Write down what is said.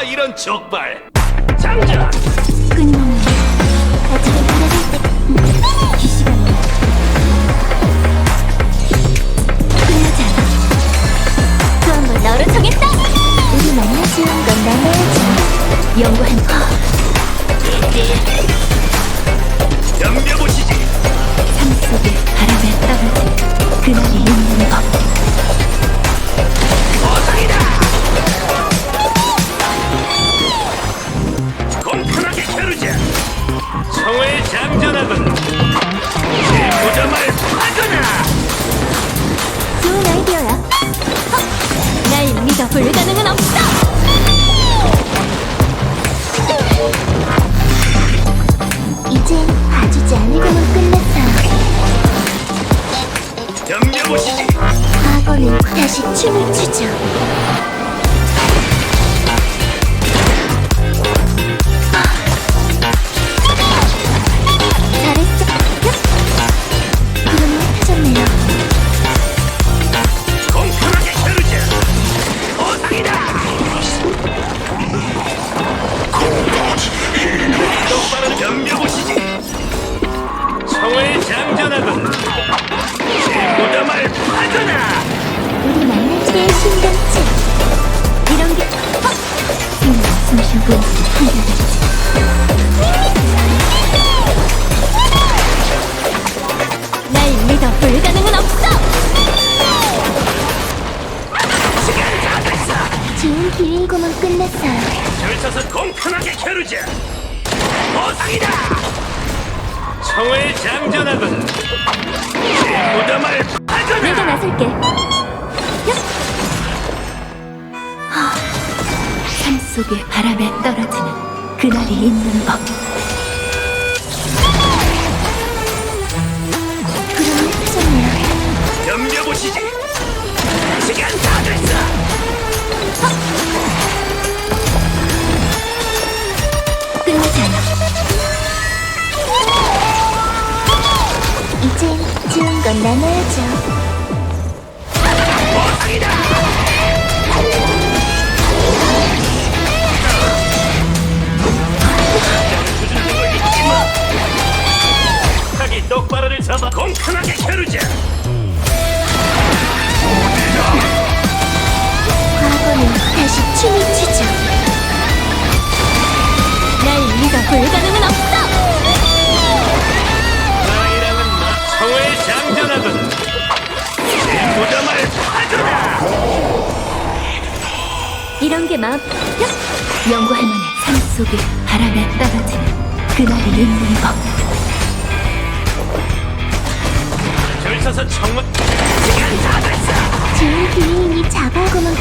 하 이런 족발. 장전. 끊임없는 너로 정했다. 우리 만나지 건 나눠야지 연구한 거 성화의 장전하군. 제 무덤을 파거나. 좋은 아이디어야 헉! 날 믿어 불가능은 없어 이젠 봐주지 않으고는 끝났어 덤벼보시지. 과거는 다시 춤을 추죠. 날 믿어 불가능은 없어. 시간 다 됐어. 좋은 기회이고만 끝났어요. 줄 서서 공평하게 겨루자. 보상이다. 성화의 장전하군. 제 무덤을 내가 파거나. 나설게. 속에 바람에 떨어지는 그날이 있는 법. 구름이 흩어졌네요. 덤벼보시지. 시간 다 됐어. 끝나지 않아. 이젠 좋은 건 나눠야죠. 잡아 공평하게 겨루자. 과거는 다시 춤을 추죠. 날 믿어 불가능은 없어. 나이랑은 나 성화의 장전하군. 제 무덤을 파거나. 이런 게 마음. 야! 연구할 만해. 삶 속에 바람에 떨어지는 그날이 있는 법. 줄 서서 정말. 좋은 기회이니 자고하고만